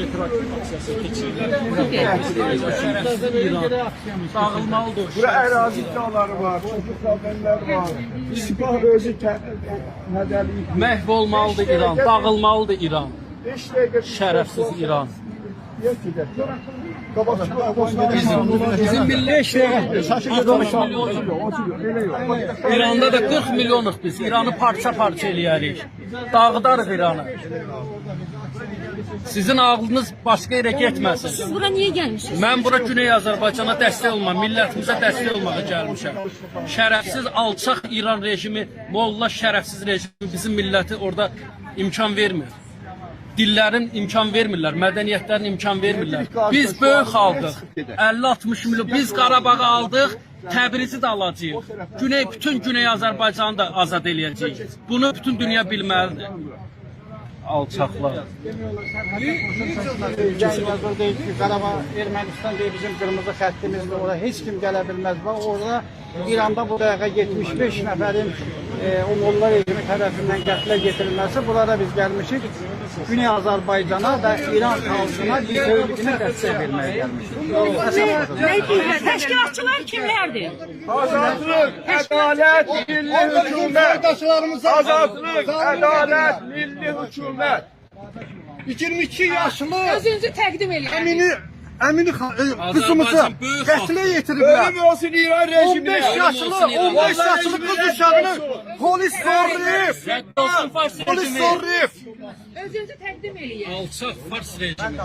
etiraz aksiyası keçirirlər. Şərəfsiz İran dağılmalıdır. Bura ərazi iddiaları var, çocuk problemlər var. Sipah özü tə- hədəliyib. Məhv olmalıdır İran, dağılmalıdır İran. 5 dəqiqə Şərəfsiz İran. Bizim millet 60 milyon. İranda da 40 milyonuz biz. İranı parça parça eləyərik. Dağıdarıq İranı. Sizin ağlınız başqa yerə getməsin. Siz bura niye gelmişsiniz? Mən bura Güney Azərbaycana dəstək olma, millətimizə dəstək olmağa gəlmişəm. Şərəfsiz alçaq İran rejimi, Molla şərəfsiz rejimi bizim milləti orada imkan vermir. Dillərin imkan vermirlər, mədəniyyətlərin imkan vermirlər. Biz böyük xalqıq. 50-60 milyon biz Qarabağı aldıq. Təbrizi də alacağıq. Güney bütün Güney Azərbaycanı da azad eləyəcəyik. Bunu bütün dünya bilməlidir. Alçaqlar. Yazır deyir ki, Qarabağ Ermənistan deyir bizim qırmızı xəttimizdir, oraya heç kim gələ bilməz. Və orada İranda bu dəqiqə 75 nəfərin e, o molla rejimi tərəfindən qətlə getirilməsi, burada biz gəlmişik. Güney Azərbaycana və İran xalqına bir böyüklüyünə dəstək verməyə gəlmişik. Teşkilatçılar kimlerdir? Azadlıq, ədalət, milli hökumət. Azadlıq, ədalət, milli hökumət. 22 yaşlı Özünüzü təqdim edin. Əmini Əmini e, qızımızı xalq. qətlə yetiriblər. Ölüm olsun İran rejimine. 15 yaşlı, 15 yaşlı kız uşağını polis sorrif. Polis sorrif. Özünüzü təqdim edin. Alçaq fars rejimi.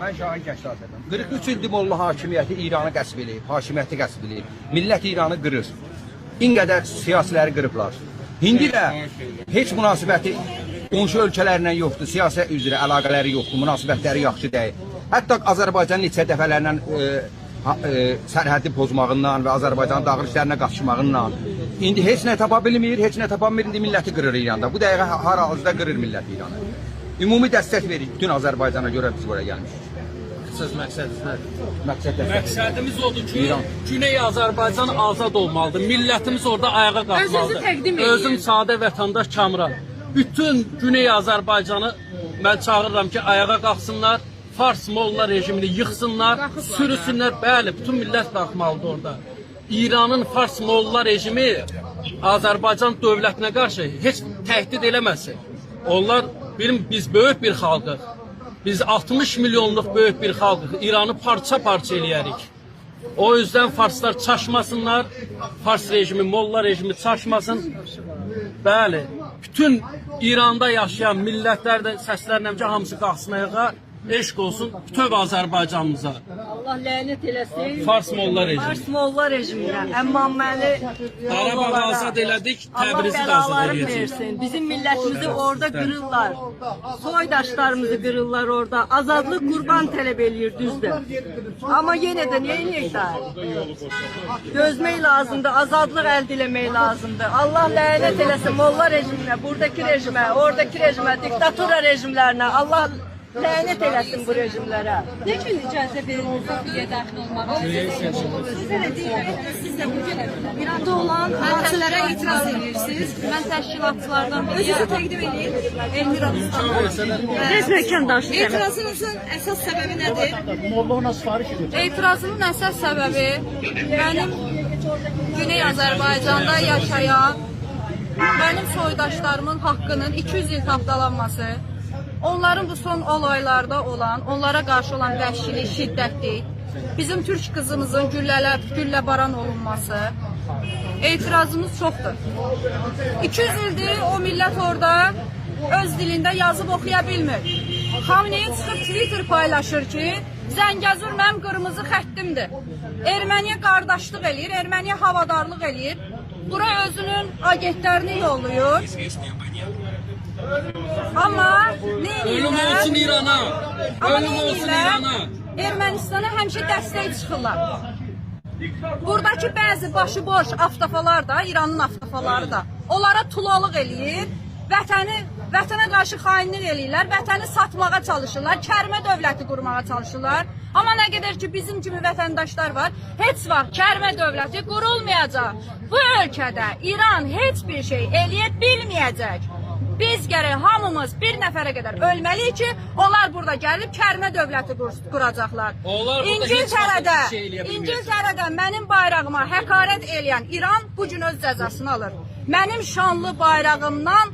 Mən Şahin Kəşdadəm. 43 ildir Molla hakimiyyəti İranı qəsb eləyib, hakimiyyəti qəsb eləyib. Millət İranı qırır. İn qədər siyasiləri qırıblar. İndi də heç münasibəti qonşu ölkələrlə yoxdur, siyasət üzrə əlaqələri yoxdur, münasibətləri yaxşı deyil. Hətta Azərbaycanın neçə dəfələrlə e, e, sərhəddi pozmağından və Azərbaycanın dağılış işlərinə qatışmağından indi heç nə tapa bilmir, heç nə tapa bilmir, indi milləti qırır İranda. Bu dəqiqə har halda qırır millət İranı. Ümumi dəstək verir bütün Azərbaycana görə biz buraya gəlmişik. Söz məqsədiniz nədir? Məqsəd. Məqsədimiz odur ki, İran. Güney Azərbaycan azad olmalıdır. Millətimiz orada ayağa qalxmalıdır. Özünüzü təqdim edin. Özüm sadə vətəndaş Kamran. Bütün Güney Azərbaycanı mən çağırıram ki, ayağa qalxsınlar. Fars Molla rejimini yıxsınlar, sürüsünlər. Bəli, bütün millət qalxmalıdır orada. İranın Fars Molla rejimi Azərbaycan dövlətinə qarşı heç təhdid eləməsin. Onlar bilim biz böyük bir xalqıq. Biz 60 milyonluq böyük bir xalqıq. İranı parça-parça eləyərik. O yüzden Farslar çaşmasınlar. Fars rejimi, Molla rejimi çaşmasın. Bəli, bütün İranda yaşayan millətlər də səslənirəm ki, hamısı qalxsın ayağa. Eşq olsun bütöv Azərbaycanımıza. Allah lənət eləsin. Fars Molla rejimi. Fars Molla rejiminə, əmmaməli Qarabağı azad elədik, Təbrizi də azad eləyəcəyik. Bizim millətimizi orada qırırlar. Soydaşlarımızı qırırlar orada. Azadlıq qurban tələb eləyir düzdür. Amma yenə də niyə eləyək də? Gözmək lazımdır, azadlıq əldə eləmək lazımdır. Allah lənət eləsin Molla rejiminə, buradakı rejimə, oradakı rejimə, diktatura rejimlərinə. Allah lənət eləsin bu rejimlərə. Ne gün icazə verilmiş Sofiyə daxil olmağa? Sizə də deyirəm, siz də bu gün İranda olan hadisələrə etiraz edirsiniz. Mən təşkilatçılardan biriyəm. Özünüzü təqdim edin. Elmira Biz vətəndaşız. Etirazınızın əsas səbəbi nədir? Molla ona sifariş edir. Etirazımın əsas səbəbi mənim Güney Azərbaycanda yaşayan mənim soydaşlarımın haqqının 200 il tapdalanması, onların bu son olaylarda olan, onlara qarşı olan vəhşilik, şiddətli, bizim türk qızımızın güllələ, güllə baran olunması, etirazımız çoxdur. 200 ildir o millət orada öz dilində yazıb oxuya bilmir. Xamneyi çıxıb Twitter paylaşır ki, Zəngəzur mənim qırmızı xəttimdir. Erməniyə qardaşlıq eləyir, Erməniyə havadarlıq eləyir. Bura özünün agentlərini yollayır. Amma nə Ölüm olsun? İrana. Ölüm olsun? İrana. Ermənistana həmişə dəstək çıxırlar. Buradakı bəzi başıboş avtofalar da, İranın avtofaları da onlara tulalıq eləyir. Vətəni vətənə qarşı xainlik eləyirlər, vətəni satmağa çalışırlar, kərmə dövləti qurmağa çalışırlar. Amma nə qədər ki bizim kimi vətəndaşlar var, heç vaxt kərmə dövləti qurulmayacaq. Bu ölkədə İran heç bir şey eləyə bilməyəcək. Biz gərək hamımız bir nəfərə qədər ölməliyik ki, onlar burada gəlib kərmə dövləti qur- quracaqlar. İngiltərədə, şey. İngiltərədə mənim bayrağıma həqarət eləyən İran bu gün öz cəzasını alır. Mənim şanlı bayrağımdan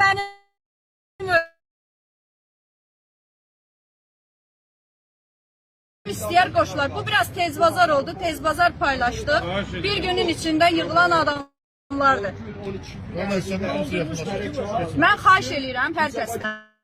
mənim istəyər qoşular. Bu biraz tez bazar oldu. Tez bazar paylaşdı. Bir günün içində yığılan adamlardır. Mən xahiş eləyirəm hər kəsdən.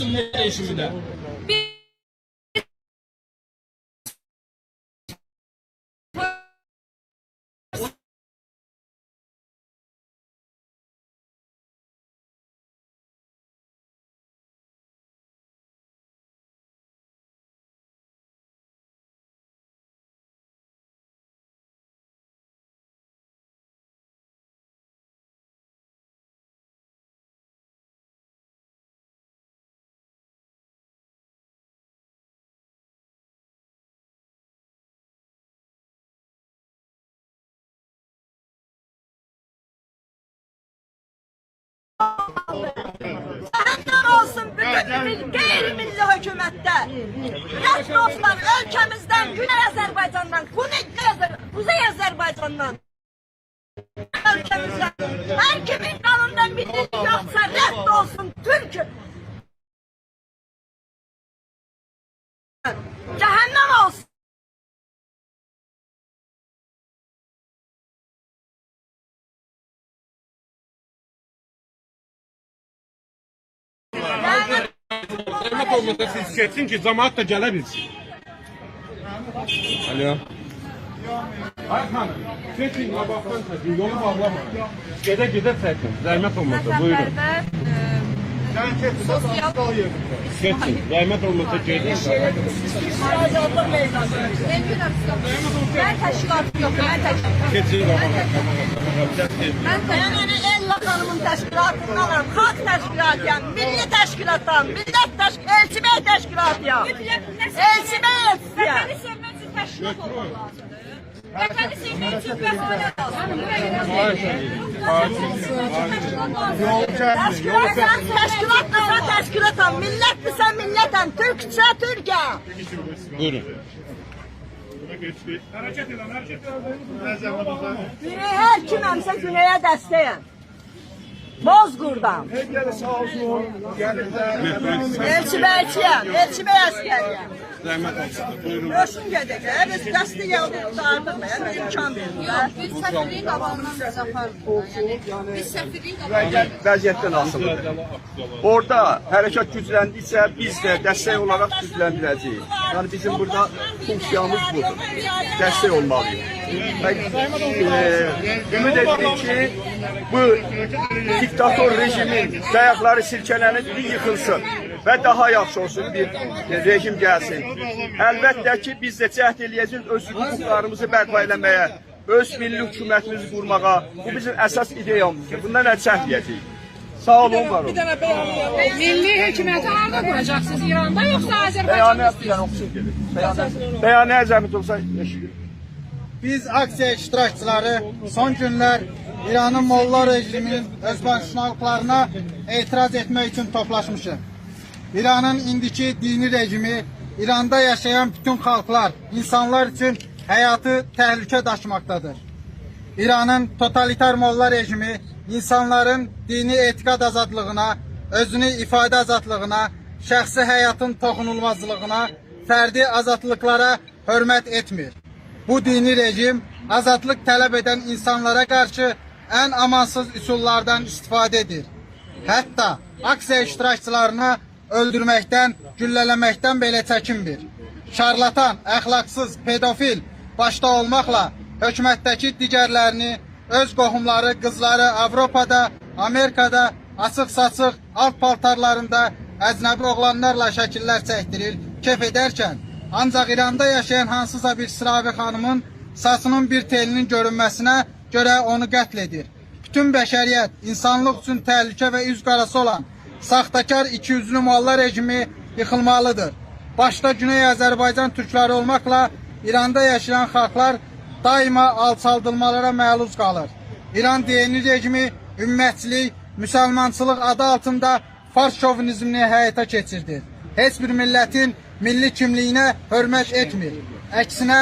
Rejimine. Bir Cəhənnəm olsun bütün qeyri-milli hökumətdə. Yatmasınlar ölkəmizdən, Güney Azərbaycandan, Kuzey, Kuzey Azərbaycandan. Ölkəmizdən. Hər kimin qanunda millilik yoxsa rədd olsun Türk. Cəhənnəm olsun. Olmasa siz geçsin ki cemaat da gelebilsin. Alo. Ayhan, çekin qabaqdan çəkin, yolu bağlama. Gedə gedə çəkin, zəhmət olmasa, buyurun. Vətənpərvər, e, sosial Çekin, zəhmət olmasa gedin. Eminəm, mən təşkilatım yoxdur, mən təşkilatım. Keçin qabağa, qabağa, çəkin. Mən Mən təşkilatım. elə Ella xanımın təşkilatındanam, xalq təşkilatıyam, milli təşkilatdan, millət təşkilatı, elçibəy təşkilatıyam. Elçibəy elçisiyəm. Vətəni sevmək üçün təşkilat olmaq lazımdır. Vətəni sevmək üçün gələn Təşkilatsan təşkilatdırsa təşkilatam, millətdirsə millətəm, türksə türkəm. Buyurun. Güney hər kiməmsə güneyə dəstəyəm. Bozqurdan. Gələ sağ olsun. Gəlir də. Elçibəyçiyəm, elçibəy əskəriyəm. Zəhmət olmasa, buyurun. Yoşum gedək, biz dəstə gəldik, qurtardık, mənə imkan. Yox, biz səfirliyin qabağından biz aparmırıq. Yəni, biz səfirliyin qabağından Vəziyyət, vəziyyətdən asılıdır. Orada hərəkat gücləndikcə biz də dəstək olaraq gücləndirəcəyik. Yəni bizim burada funksiyamız budur. Dəstək olmalıyıq. E, edirik ki, bu diktator rejimin dayaqları silkələnib bir yıxılsın və daha yaxşı olsun bir rejim gəlsin. Əlbəttə ki, biz də cəhd eləyəcəyik öz hüquqlarımızı bərpa eləməyə, öz milli hökumətimizi qurmağa. Bu bizim əsas ideyamızdır. Bundan əl çəkməyəcəyik. Sağ olun, var olun. Milli hökuməti harda quracaqsınız? İranda yoxsa Azərbaycanda? Bəyanət yəni oxusun gedir. Bəyanət. Bəyanət zəhmət olsa eşidir. Biz aksiya iştirakçıları son günlər İranın Molla rejiminin özbaşınalıqlarına etiraz etmək üçün toplaşmışıq. İranın indiki dini rejimi İranda yaşayan bütün xalqlar, insanlar üçün həyatı təhlükə daşımaqdadır. İranın totalitar molla rejimi insanların dini etiqad azadlığına, özünü ifadə azadlığına, şəxsi həyatın toxunulmazlığına, fərdi azadlıqlara hörmət etmir. Bu dini rejim azadlık talep eden insanlara karşı en amansız üsullardan istifadedir. Hatta aksiya iştirakçılarını öldürməkdən, güllələməkdən belə çəkinmir. Şarlatan, əxlaqsız, pedofil başda olmaqla hökumətdəki digərlərini öz qohumları, qızları Avropada, Amerikada açıq-saçıq alt paltarlarında əcnəbi oğlanlarla şəkillər çəkdirir, kef edərkən ancaq İranda yaşayan hansısa bir sıravi xanımın saçının bir telinin görünməsinə görə onu qətl edir. Bütün bəşəriyyət, insanlıq üçün təhlükə və üz qarası olan saxtakar ikiyüzlü molla rejimi yıxılmalıdır. Başta Güney Azərbaycan türkləri olmaqla İranda yaşayan xalqlar daima alçaldılmalara məluz qalır. İran dini rejimi ümmətçilik, müsəlmançılıq adı altında fars şovinizmini həyata keçirdi. Heç bir millətin milli kimliyinə hörmət etmir. Əksinə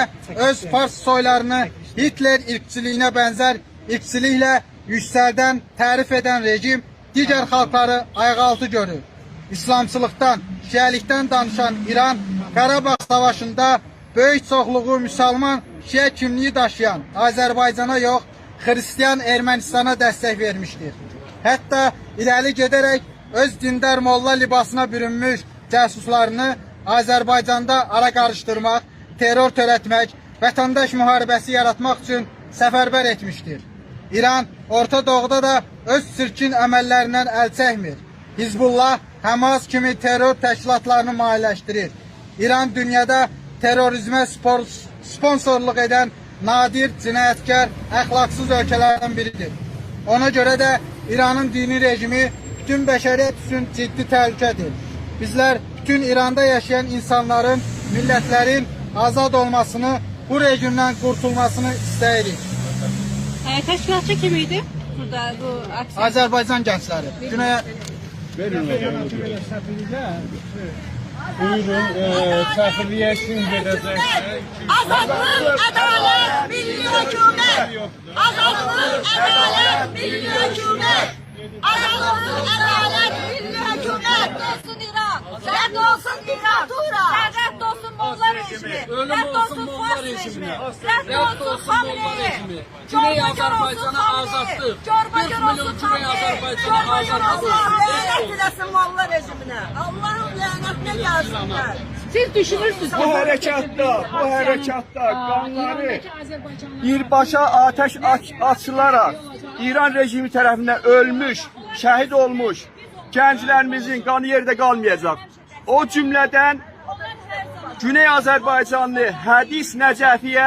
öz fars soylarını Hitler irqçiliyinə bənzər irqçiliklə yüksəldən, tərif edən rejim digər xalqları ayaqaltı görür. İslamçılıqdan, şiəlikdən danışan İran Qarabağ savaşında böyük çoxluğu müsəlman şiə kimliyi daşıyan Azərbaycana yox, Xristian Ermənistana dəstək vermişdir. Hətta irəli gedərək öz dindar molla libasına bürünmüş cəsuslarını Azərbaycanda ara qarışdırmaq, terror törətmək, vətəndaş müharibəsi yaratmaq üçün səfərbər etmişdir. İran Orta Doğuda da öz çirkin əməllərindən əl çəkmir. Hizbullah, Hamas kimi terror təşkilatlarını maliyyələşdirir. İran dünyada terrorizmə spor, sponsorluq edən nadir, cinayətkar, əxlaqsız ölkələrdən biridir. Ona görə də İranın dini rejimi bütün bəşəriyyət üçün ciddi təhlükədir. Bizlər bütün İranda yaşayan insanların, millətlərin azad olmasını, bu rejimdən qurtulmasını istəyirik. Ee, teşkilatçı kim idi? Burada bu aksiyon. Azərbaycan gəncləri. Güney Buyurun, e, səfirliyə kim gedəcək? Azadlık, adalet, milli hükümet. Azadlık, adalet, milli hükümet. Azadlık, adalet, milli hükümet. Olsun diktatura. Rədd olsun molla rejimi. Ölüm Rədd olsun fars rejimi. Rədd olsun rejimi. Güney azadlıq. Corbacır 40 milyon Güney Corbacır azadlıq. olsun. Lənət eləsin molla rejiminə. Allahın lənətinə gəlsinlər. Siz düşünürsünüz Bu hərəkatda, bu hərəkatda qanları birbaşa ateş aç, açılaraq İran rejimi tərəfindən ölmüş, şəhid olmuş gənclərimizin qanı yerdə qalmayacaq. O cümlədən Güney Azərbaycanlı Hədis Nəcəfiyə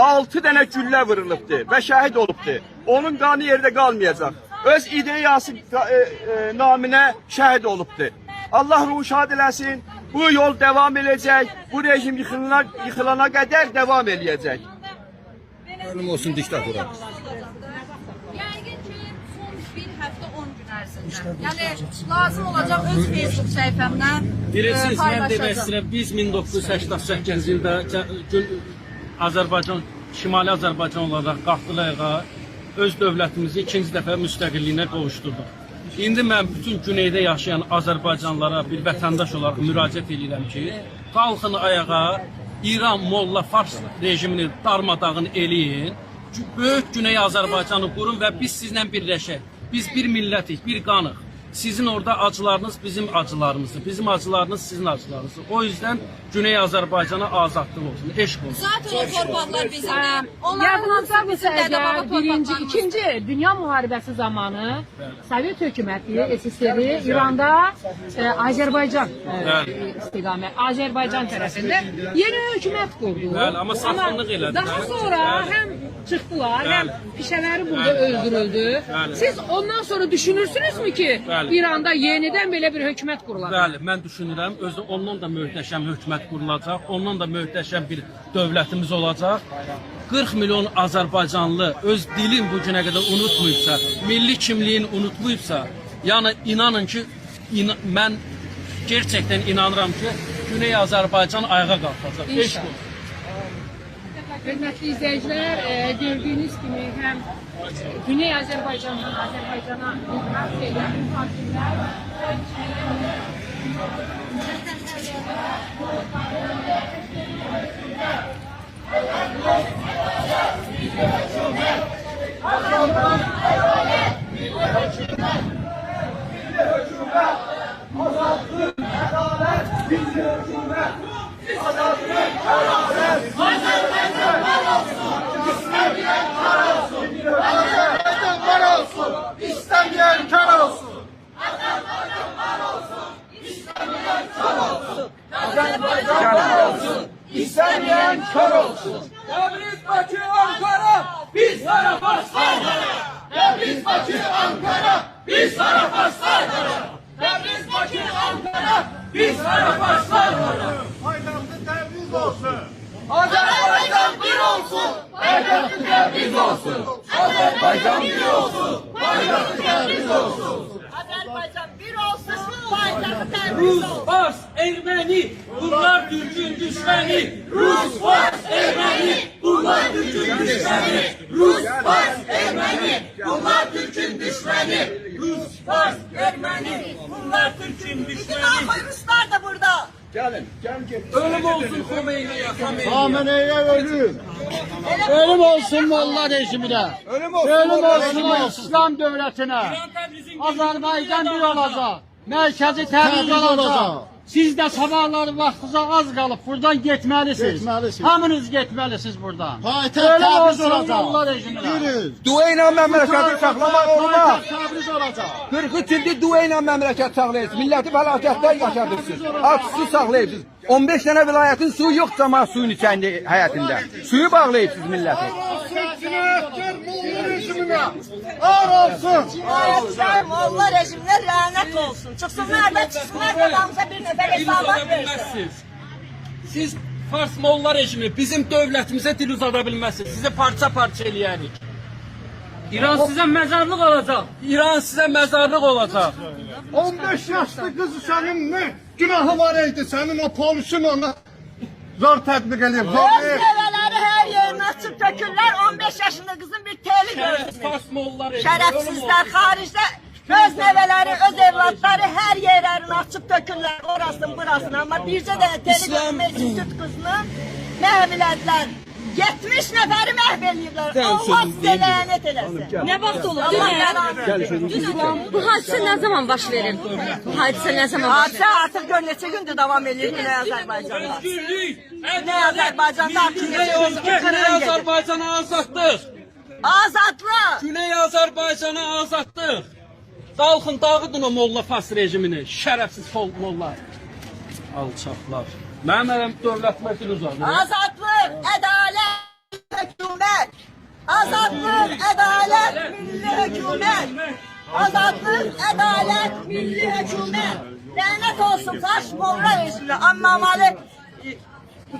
6 dənə güllə vurulubdu və şəhid olubdu. Onun qanı yerdə qalmayacaq. Öz ideyası e, e, naminə şəhid olubdu. Allah ruhu şad eləsin. Bu yol devam edəcək. Bu rejim yıxılana, yıxılana qədər devam edəcək. Ölüm olsun diktatora. Yəqin ki, son bir həftə 10 gün ərzində. Yəni lazım olacaq öz Facebook səhifəmdən e, Bilirsiniz, mən demək istəyirəm, biz 1988-ci ildə Azərbaycan, Şimali Azərbaycan olaraq qalxdıq ayağa, öz dövlətimizi ikinci dəfə müstəqilliyinə qovuşdurduq. İndi mən bütün güneydə yaşayan Azərbaycanlılara bir vətəndaş olaraq müraciət edirəm ki, qalxın ayağa, İran Molla Fars rejimini darmadağın eləyin. Böyük Güney Azərbaycanı qurun və biz sizlə birləşək. Biz bir millətik, bir qanıq. Sizin orada acılarınız bizim acılarımızdır. Bizim acılarınız sizin acılarınızdır. O yüzden Güney Azərbaycana azadlıq olsun, eşq olsun. Zaten o torpaqlar bizimdir. Yadınızda eğer birinci, ikinci Dünya Muharebesi zamanı Sovyet hükümeti, SSR'i İran'da e, Azerbaycan e, istiqamət, Azerbaycan tərəfində yeni hükümet kurdu. Bəli, amma satqınlıq elədilər. Daha sonra çıktılar hem Bəli. pişələri burada öldürüldü. Siz ondan sonra düşünürsünüz mü ki. İran'da yeniden böyle bir hükümet kurulacak? Bəli, mən düşünürəm, özü ondan da möhtəşəm hökumət qurulacaq, ondan da möhtəşəm bir dövlətimiz olacaq. 40 milyon Azərbaycanlı öz dilin bu günə qədər unutmayıbsa, milli kimliyin unutmayıbsa, yəni inanın ki, in mən gerçəkdən inanıram ki, Güney Azərbaycan ayağa qalxacaq. Eşq olsun. Hörmətli izləyicilər, e, gördüyünüz kimi həm Güney Azərbaycandan Azərbaycana mühafizə edən mühafizlər, Var olsun. İstemeyen kar olsun. İstemeyen kör olsun. Tebriz Bakü Ankara biz sana başlar. Tebriz Bakü Ankara. Sana başlar. Tebriz Bakü Ankara biz sana başlar. Haydarlı Tebriz olsun. Azerbaycan bir olsun. Bayraklı Tebriz olsun. Azerbaycan bir olsun. Bayraklı Tebriz olsun. Azerbaycan bir olsun, bayrakı Rus, Fars, Ermeni, bunlar Türk'ün düşmeni. Rus, Fars, Ermeni, bunlar Türk'ün düşmeni. Rus, Fars, Ermeni, bunlar Türk'ün düşmeni. Fars, Ermeni, bunlar Türk'ün düşmeni. Ruslar da burada. Gelin, gelin gelin. Ölüm olsun Khomeini'ye, Khomeini'ye. Hamene'ye ölüm. Ölüm olsun molla rejimine. Ölüm olsun. Ölüm olsun İslam devletine. Azerbaycan bir olacak. Merkezi olacaq. olacaq. Siz də sabahları vaxtınıza az qalıb buradan getməlisiniz. Getməlisiniz. Hamınız getməlisiniz buradan. Payitaxt Təbriz olsun olacaq. molla rejiminə. Yürüz. Dua ilə məmləkəti saxlamaq olmaz. Payitaxt Təbriz olacaq. 43 ildir dua ilə məmləkət saxlayırsınız. Milləti yaşadırsınız. Açsız saxlayırsınız. 15 dənə vilayətin suyu yox cəmaət suyun içəndə həyətində. Suyu Molla rejimine. Ağır olsun. Ayetler molla rejimine lanet olsun. Çıksınlar da çıksınlar da damza bir nefer Dil hesaba uzada versin. bilməzsiniz. Siz Fars Molla rejimi bizim dövlətimizə dil uzada bilməzsiniz. Sizi parça-parça eləyərik. İran sizə məzarlıq olacaq. İran sizə məzarlıq olacaq. 15 yaşlı kızı senin ne günahı var idi senin o polisin ona zor tatbik edip zor Öz neveleri her yerine açıp dökürler. 15 yaşında kızın bir teli rejimi. Şerefsizler haricde öz neveleri, öz evlatları her yerlerini açıp dökürler. Orasını burasını ama birce de teli görmek süt kızını mehvilediler. 70 neferi mehveliydiler. Sen Allah mi? lanet eylesin. Ne vaxt olur? Allah Dünən, bu hadisə nə zaman baş verir? Bu hadisə nə zaman baş Hadise artık gör neçə gündür devam ediyor Güney Azerbaycan'da. Özgürlük, Güney Azerbaycan'da artık Güney, neçə gündür Güney. Azerbaycan'a azadlıq. Azadlık. Güney Azerbaycan'a azadlıq. Qalxın dağıdın o Molla Fars rejimini. Şərəfsiz Molla. Alçaqlar. Mənim dil uzadır. Azadlık, adalet, hükümet. Azadlık, adalet, milli hükümet. Azadlık, adalet, milli hükümet. Lanet olsun taş molla rejimine. Amma mali